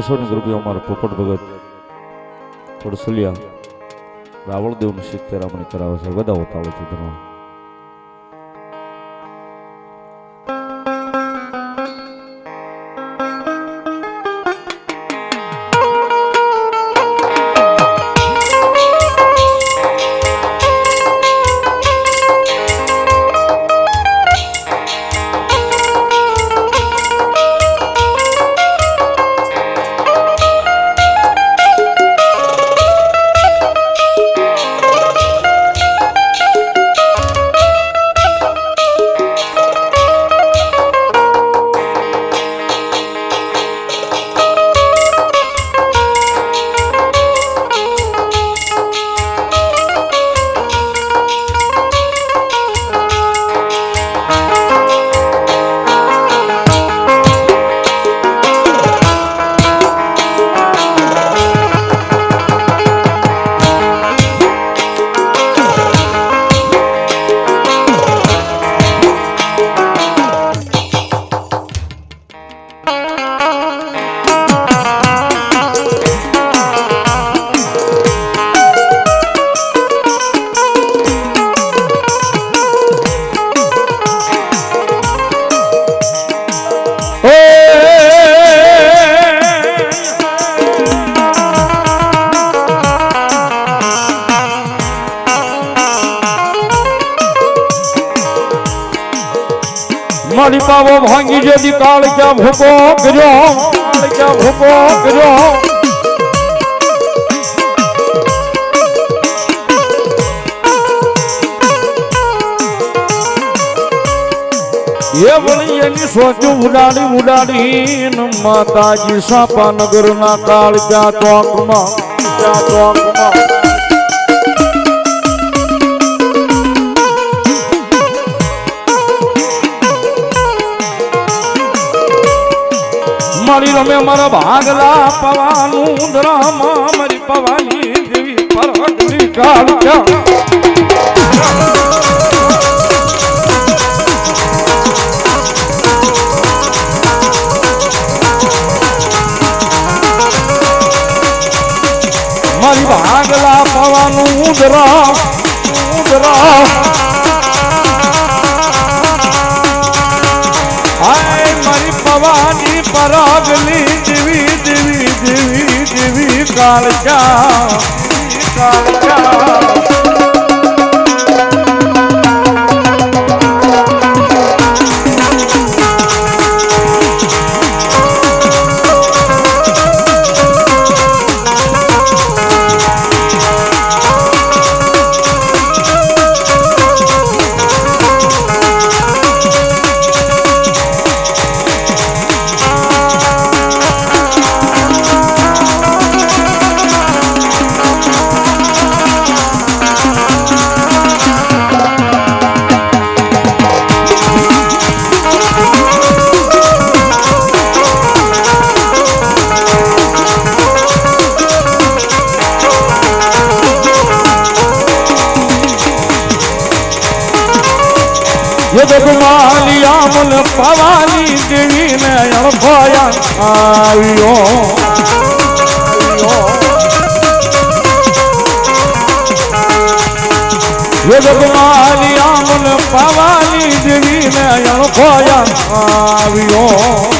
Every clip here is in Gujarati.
બસોની કૃપયા અમારા પોપટ ભગત થોડસલિયા રાવળદેવનું સિત્તેર આપણે કરાવે છે. વધાવો તાળો છે ધર્મ. કાળ ક્યાં ભૂકો કર્યો કાળ ક્યાં ભૂકો કર્યો એ વળી એની સોચું ઉડાડી ઉડાડી ન માતાજી સાપા નગર ના કાળ ક્યાં ચોકમાં ક્યાં ચોકમાં મારી ભાગલા પવાનું ધરામાં મરી પવાની દેવી પરગની કાળ ક્યાં ભાગલા પવાનું ઉદરા ઉદરા પરાગલી જીવી જીવી જીવી જીવી કાળકા કાળકા યદગમાલિયા મન પવાની દેવીને અણભયા આવ્યો યદગમાલિયા મન પવાની દેવીને અણભયા આવ્યો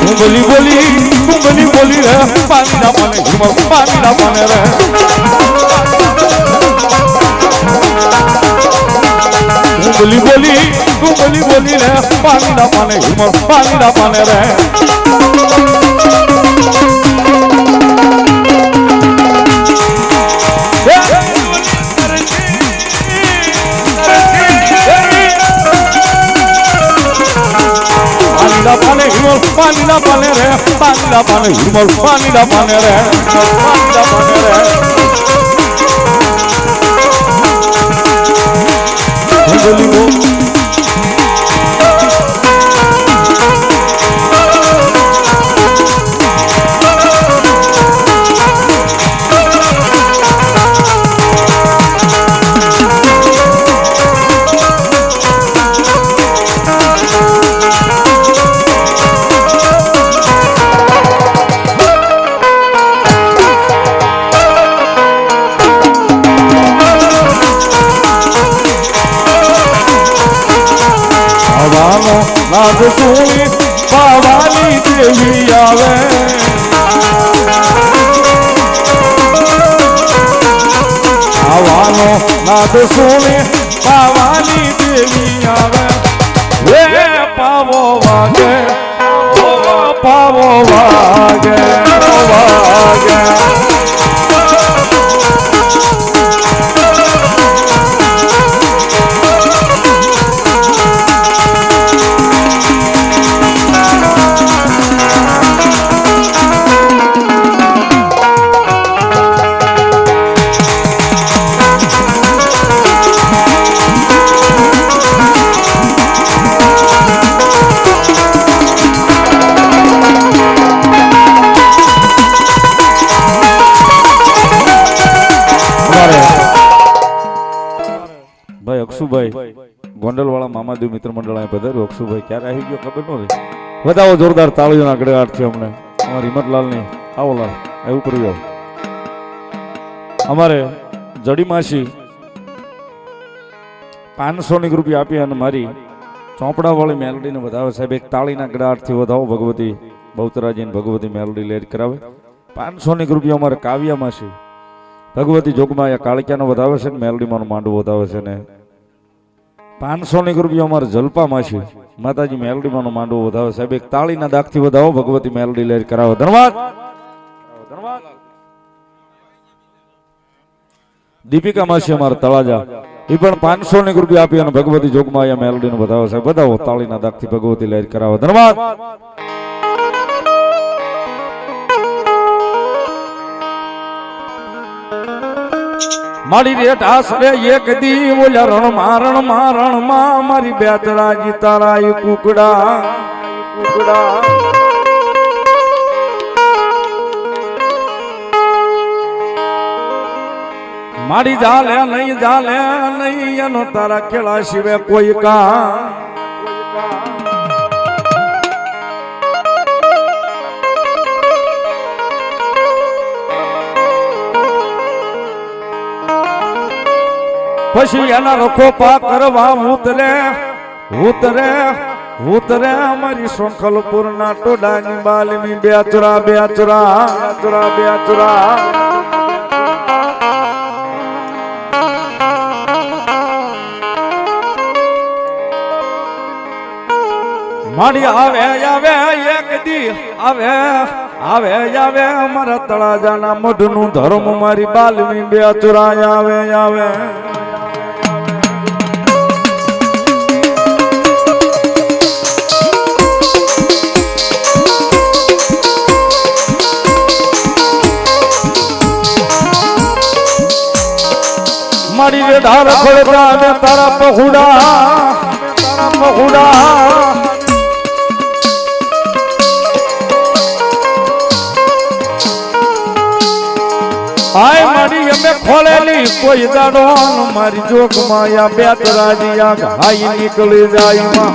કુંબલી બોલી કુંબલી બોલી રે પાણી ના પાને હિમ પાણી ના પાને રે કુંબલી બોલી કુંબલી બોલી રે પાણી ના પાને હિમ પાણી ના પાને રે રે પાણીના પાને હિમલ પાણીના પાને રે. પાણીના પાને રે. બોલી બો નાદ સુણી પાવાની દેવી આવે. આવાનો નાદ સુણી પાવાની દેવી આવે. રે પાવો વાગે પાવો વાગે વાગે. ગોંડલવાળા મિત્ર મંડળ અહીં પધાર્યું અક્ષુભાઈ ક્યારે આવી ગયો ખબર ન રહી. વધાવો જોરદાર તાળીઓના ગડગાટ છે અમને અમારા હિંમતલાલની આવો લાલ એવું કરી અમારે જડીમાસી પાંચસોની રૂપિયા આપી અને મારી ચોપડાવાળી મેલડીને વધાવે. સાહેબ, એક તાળીના ગડાટથી વધાવો ભગવતી બહુતરાજીને ભગવતી મેલડી લેર કરાવે. પાંચસો ની રૂપિયા અમારે કાવ્યામાં છે ભગવતી જોગમાં કાળિકાનો વધાવે છે ને મેલડીમાં માંડવો વધાવે છે ને પાંચસો ની રૂપિયા અમારે જલપામાં છે. માતાજી મેલડીમાં માંડવો વધાવે. સાહેબ, એક તાળીના દાગથી વધાવો, ભગવતી મેલડી લેર કરાવો. ધન્યવાદ. દીપિકા માસી અમારા તળાજા. એ પણ પાંચસો ની રૂપિયા આપી અને ભગવતી જોગમાં અહીંયા મેલડીને વધાવો. સાહેબ બધાઓ તાળીના દાખથી ભગવતી લહેર કરાવો. ધન્યવાદ. મારી રેટ આશરે એક દી ઓલા રણ મારણ મારણમાં મારી બેતરાજી તારાઈ કુકડા કુકડા. મારી જાલે નહીં જાલે નહીં એનો તારા કેળા સિવાય કોઈ કા. પછી એના રખો પા કરવા ઉતરે ઉતરે ઉતરે અમારી શોખલપુર ના ટોડાની બાલમી બેચરા બેચરા બેચરા બેચરા મારી આવે આવે, એક દી આવે આવે આવે અમારા તળાજાના મઢનું ધર્મ, મારી બાલમી બે ચુરાય આવે આવે. મારી રે ખોલતા ને તારા પહુડા તારા પહુડા હાય મારી અમે ખોલેલી કોઈ દાડો. મારી જોગ માયા બેત આગ. હાઈ નીકળી જાય માં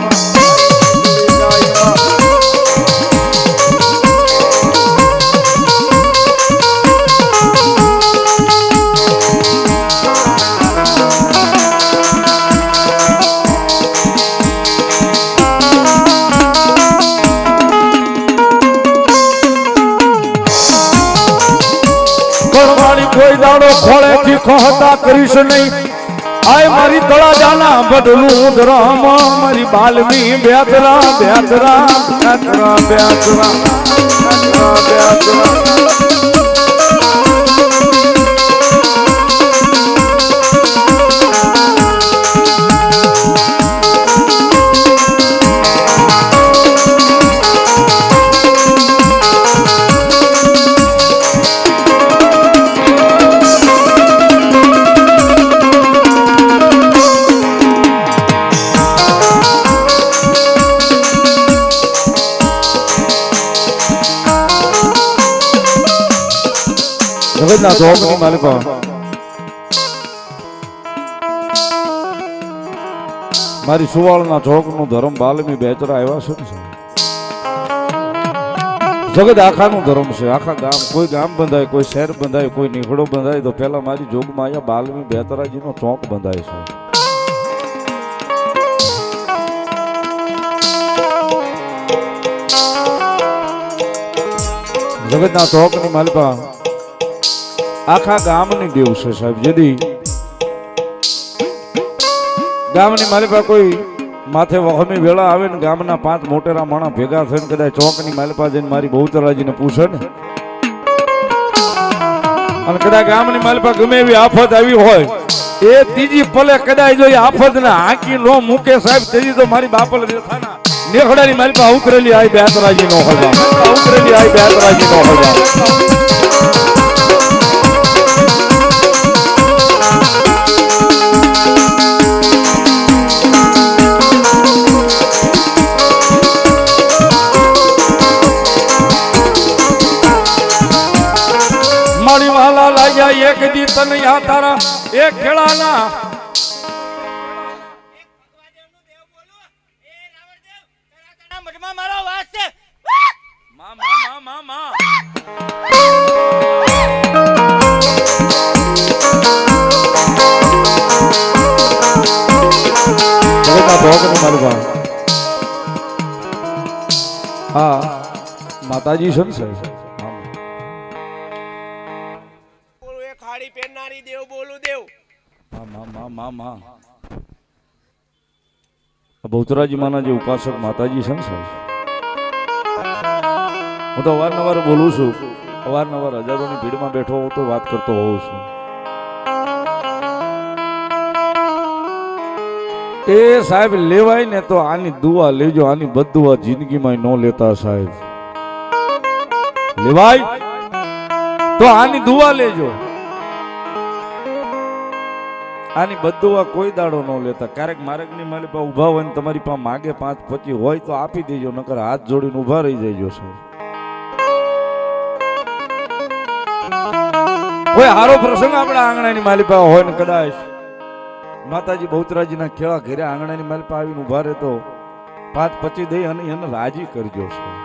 કરવાળી કોઈ દાડો ખોળે થી ખોહતા કરીશ નહીં. આય મારી તળાજાના બદલું ધરમ મારી બાલમી બેતરા બેતરા બેતરા બેતરા બેતરા ના ધોમની માલપા મારી સુવાળના જોગનું ધર્મ બાલમી બેચરા આવ્યા છે ને જગત આખાનું ધર્મ છે, આખા ગામ, કોઈ ગામ બંધાય, કોઈ શહેર બંધાય, કોઈ નીકળો બંધાય, તો પહેલા મારી જોગમાં અહીંયા બાલમી બેતરાજીનો ચોક બંધાય છે. જગતના ચોકની માલપા આખા ગામની દેવ છે સાહેબ, જેથી ગામની માલપા કોઈ માથે વહમી વેળા આવે ને ગામના પાંચ મોટેરા માણા ભેગા થઈને કદાચ ચોકની માલપા જઈને મારી બહુતરાજીને પૂછે ને. અને કદાચ ગામની માલપા ગમે એવી આફત આવી હોય, એ ત્રીજી પલે કદાચ જો આફત ને હાંકી નો મૂકે સાહેબ તેજી તો મારી બાપલ રેથાના નેખડાની માલપા ઉતરેલી આઈ બેતરાજી નો હોય ઉતરેલી આઈ બેતરાજી નો હલવા એક દી તને આ તારા એક ખેડાના. મઠમાં મારો છે. મા મા મા મા મા. જગતના ભોગની માલપા હા માતાજી છે ને સાહેબ? બહુચરાજી માના જે ઉપાસક માતાજી છે ને હું તો અવારનવાર બોલું છું. અવારનવાર હજારોની ભીડમાં બેઠો હોઉં તો વાત કરતો હોઉં છું. એ સાહેબ લેવાય ને તો આની દુઆ લેજો, આની બદુઆ જિંદગીમાં ન લેતા સાહેબ. લેવાય? તો આની દુઆ લેજો. આની બધું કોઈ દાડો ન લેતા. ક્યારેક માર્ગની મારી પાસે ઊભા હોય ને તમારી પાસે માગે પાંચ પચી હોય તો આપી દેજો, નકર હાથ જોડીને ઊભા રહી જજો, સાહેબ. કોઈ હારો પ્રસંગ આપણા આંગણાની માલી પાસે હોય ને કદાચ. માતાજી બહુતરાજીના ખેડા ઘેરે આંગણાની માલી પાસે આવીને ઊભા રહેતો પાંચ પચી દઈ અને એને રાજી કરજો, સાહેબ.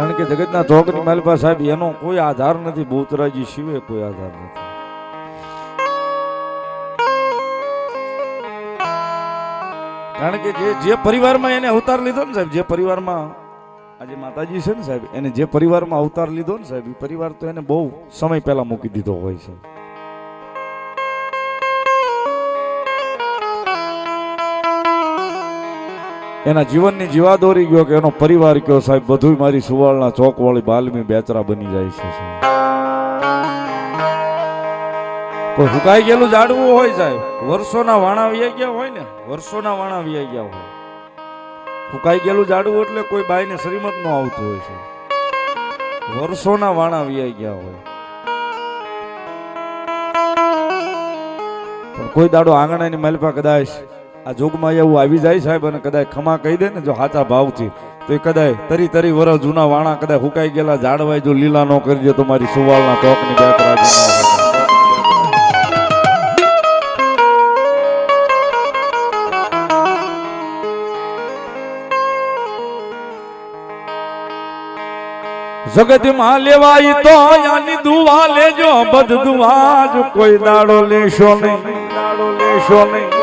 કારણ કે જગતના ચોકની માલપા સાહેબ, એનો કોઈ આધાર નથી. બહુચરાજી શિવે કોઈ આધાર નથી. કારણ કે જે જે પરિવારમાં એને અવતાર લીધો ને સાહેબ, જે પરિવારમાં આજે માતાજી છે ને સાહેબ, એને જે પરિવારમાં અવતાર લીધો ને સાહેબ, એ પરિવાર તો એને બહુ સમય પહેલા મૂકી દીધો હોય છે. એના જીવનની જીવાદોરી ગયો કે એનો પરિવાર કયો સાહેબ બધું મારી સુવાળના ચોક વાળી બાલમી બેચરા બની જાય છે. કોઈ હુકાઈ ગયેલું જાડવું હોય સાહેબ? વર્ષોના વાણા વ્યાઈ ગયા હોય ને? વર્ષોના વાણા વ્યાઈ ગયા હોય. હુકાઈ ગયેલું જાડવું એટલે કોઈ બાઈને શ્રીમત નો આવતું હોય છે વર્ષોના વાણા વ્યાઈ ગયા હોય. પણ કોઈ દાડો આંગણાની મલપા કદાચ આ જોગમાં એવું આવી જાય સાહેબ અને કદાચ ખમા કહી દે ને જો સાચા ભાવથી, તો એ કદાચ તરી તરી વરસ જૂના વાણા કદાચ હુકાઈ ગયેલા ઝાડવાય જો લીલા નો કરજો તો મારી સુવાળના ચોકની જગતમાં લેવાય તો યાની દુવા લેજો, બધ દુવા જ કોઈ દાડો લેશો નહીં દાડો લેશો નહીં.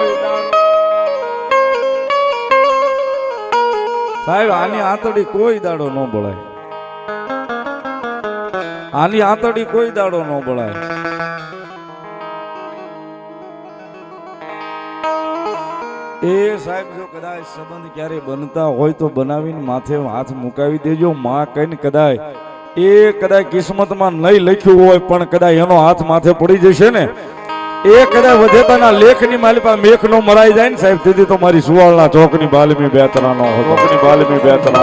સાહેબ, આની આંતડી કોઈ દાડો ન બોલાય. આની આંતડી કોઈ દાડો ન બોલાય. એ સાહેબ, જો કદાચ સંબંધ ક્યારે બનતા હોય તો બનાવીને માથે હાથ મુકાવી દેજો. માં કહીને કદાચ એ કદાચ કિસ્મતમાં નહીં લખ્યું હોય, પણ કદાચ એનો હાથ માથે પડી જશે ને. એ કદાચ વધેતાના લેખની માલિપા મેઘ નો મરાઈ જાય ને સાહેબ, તેથી તો મારી સુવાળના ચોકની બાલમી બેતરાનો ચોકની બાલમી બેતરાનો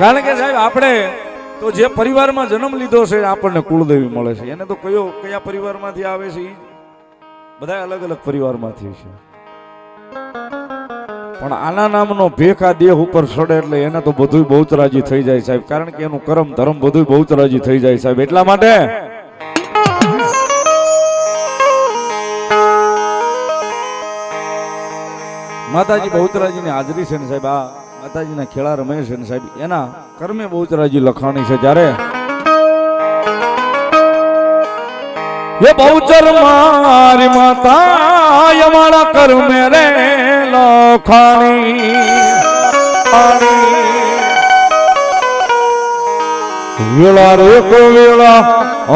કારણ કે સાહેબ, આપણે તો જે પરિવારમાં જન્મ લીધો છે આપણને કુળદેવી મળે છે. એને તો કયો, કયા પરિવારમાંથી આવે છે બધા અલગ અલગ પરિવારમાંથી છે. પણ આના નામનો ભેખા દેહ ઉપર ચડે એટલે એને તો બધું બહુચરાજી થઈ જાય સાહેબ. કારણ કે એનું કરમ ધર્મ બધું બહુચરાજી થઈ જાય સાહેબ. એટલા માટે માતાજી બહુચરાજીની હાજરી છે ને સાહેબ. આ માતાજીના ખેડા રમેશ છે ને સાહેબ. એના કર્મે બહુચરાજી લખાણી છે. જ્યારે એ બહુચર મારી માતા અમારા કર્મે રે લખાણી. વેળા રે કો વેળા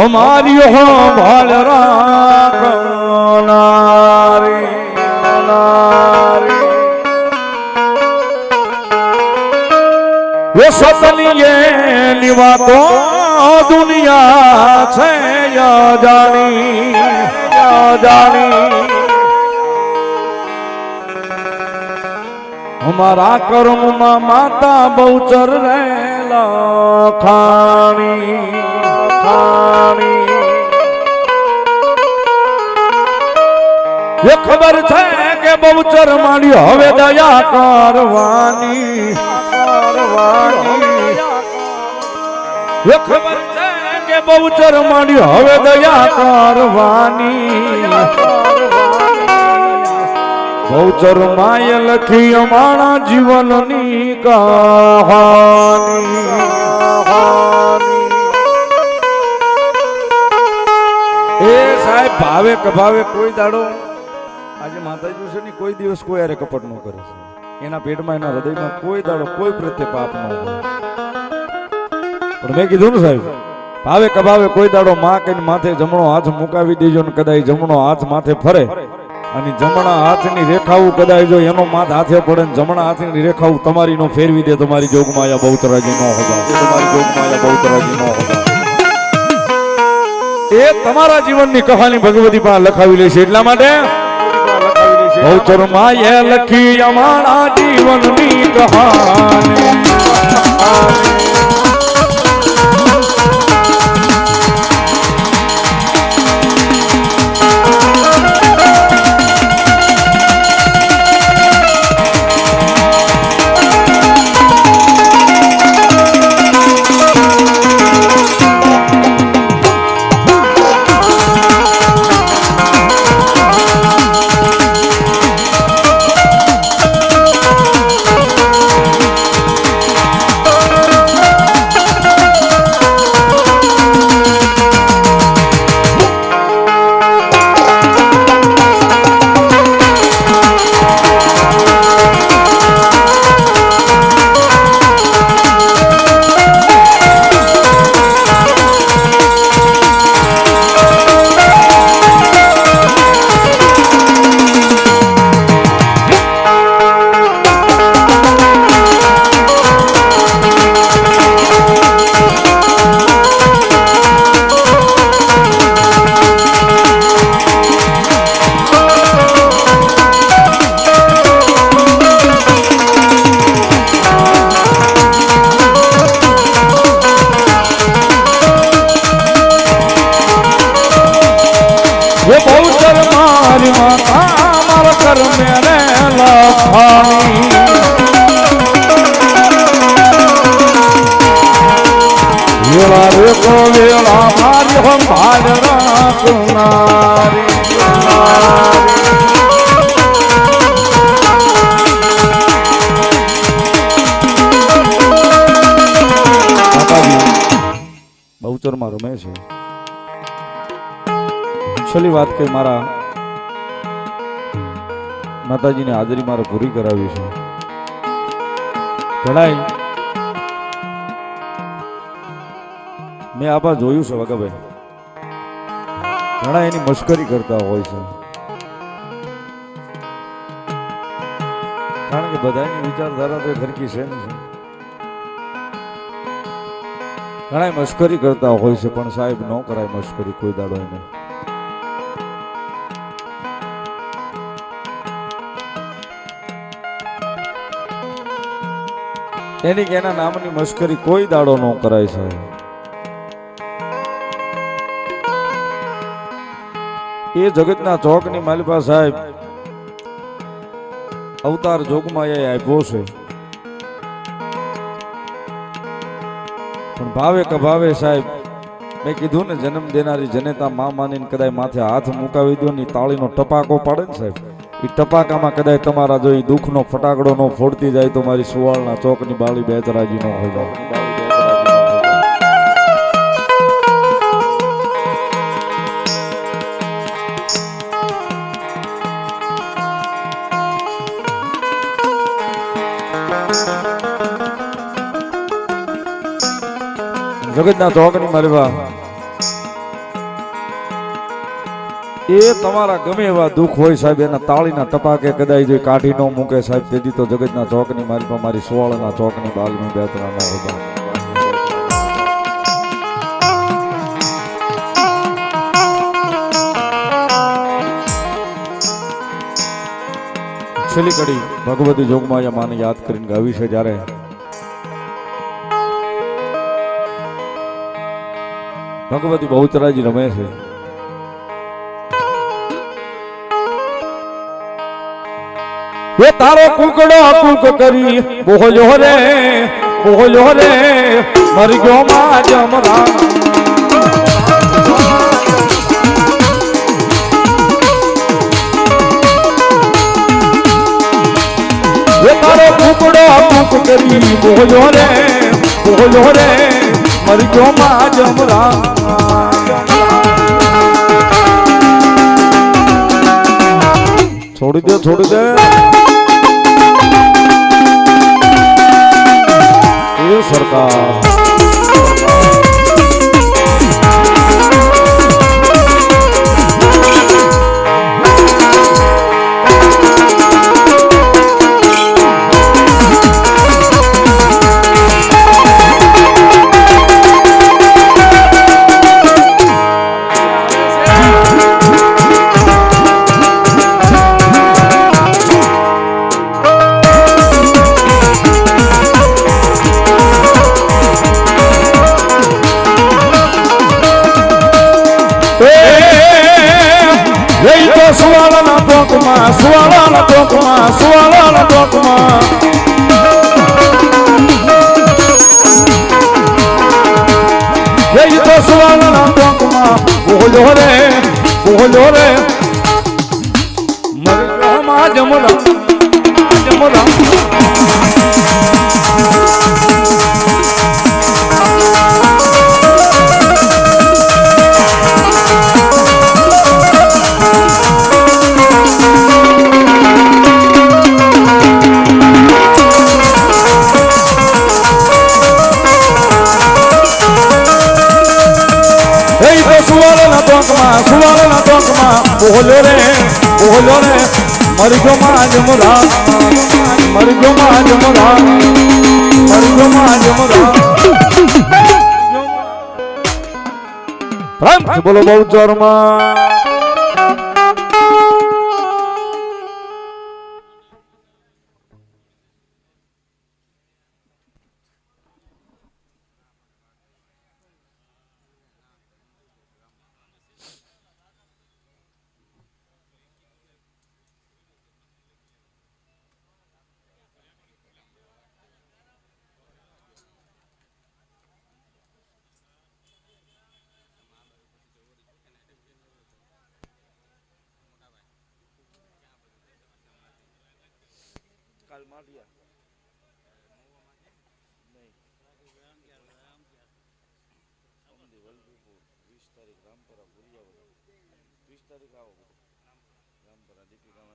અમારી હો ભાલ રાખનારી. એ સતની એની વાતો દુનિયા છે જાણી જાણી અમારા કર્મમાં માતા બહુચર રે લખાણી ખાણી. એ ખબર છે કે બહુચર માંડ્યો હવે દયા કરવાની. કરવાની કે બહુચર માંડ્યો હવે દયા કરવાની બહુચર માય લખી અમારા જીવનની કહાની. એ સાહેબ, ભાવે કભાવે કોઈ દાડો. આજે માતાજી કોઈ દિવસ કોઈ અરે કપટ ન કરે છે. એના પેટમાં, એના હૃદયમાં કોઈ દાડો, કોઈ પ્રત્યે પાપ ન હોય. પણ મેં કીધું ને સાહેબ, ભાવે કભાવે કોઈ દાડો માં કઈ માથે જમણો હાથ મુકાવી દેજો ને કદાચ જમણો હાથ માથે ફરે. અને જમણા હાથની રેખાઓ કદાચ જો એનો માથ હાથે પડે ને જમણા હાથની રેખાઓ તમારી નો ફેરવી દે, તમારી જોગમાયા બહુતરાજી નો હોગા તમારી જોગમાયા બહુતરાજી નો હોગા એ તમારા જીવનની કહાની ભગવતી પણ લખાવી લેશે એટલા માટે બહુચર માએ લખી અમારા જીવનની કહાની. મારી બહુચરમાં રમે છે. છેલ્લી વાત કે મારા માતાજીની હાજરી મારે પૂરી કરાવી છે. ઘણાય મેં આભા જોયું છે વગાભાઈ ઘણા એની મશ્કરી કરતા હોય છે. કારણ કે બધાની વિચારધારા તો ઘરકી છે ને ઘણા મશ્કરી કરતા હોય છે, પણ સાહેબ, ન કરાય મશ્કરી, કોઈ દાડો એને. એની કે એના નામની મશ્કરી કોઈ દાડો ન કરાય છે એ જગતના ચોકની માલિપા સાહેબ અવતાર જોગમાં એ આપ્યો છે. પણ ભાવે કભાવે સાહેબ, મેં કીધું ને જન્મ દેનારી જનેતા મા માનીને કદાચ માથે હાથ મુકાવી દો ને તાળીનો ટપાકો પાડે ને સાહેબ. એ ટપાકામાં કદાચ તમારા જો દુઃખનો ફટાકડો નો ફોડતી જાય તો મારી સુવાળના ચોકની બાળી બેચરાજી નો હોય જગતના ચોકની મારી એ તમારા ગમે એવા દુઃખ હોય સાહેબ, એના તાળીના ટપાકે કદાચ જો કાઢી ન મૂકે સાહેબ, તેથી તો જગતના ચોકની મારી પણ મારી સોળના ચોકની બાલમી બેતરા ન હોય છેલ્લી કડી ભગવતી જોગમાયા માને યાદ કરીને ગાવી છે જ્યારે ભગવતી બહુચરાજી રમે છે. એ તારો કુકડો કુક કરી બોલ્યો રે બોલ્યો રે, મરી ગયો માં જમરા. એ તારો કુકડો કુક કરી બોલ્યો રે બોલ્યો રે મરી ગયો માં જમરા. છોડી દે છોડી દે. એ સરકાર ગયો મરી ગયો માં જમરા મરી ગયો માં જમરા મરી. ગયો માં જમરા બોલો બહુ જોરમાં. વીસ તારીખ રામપરા ભૂરિયા વીસ તારીખ આવો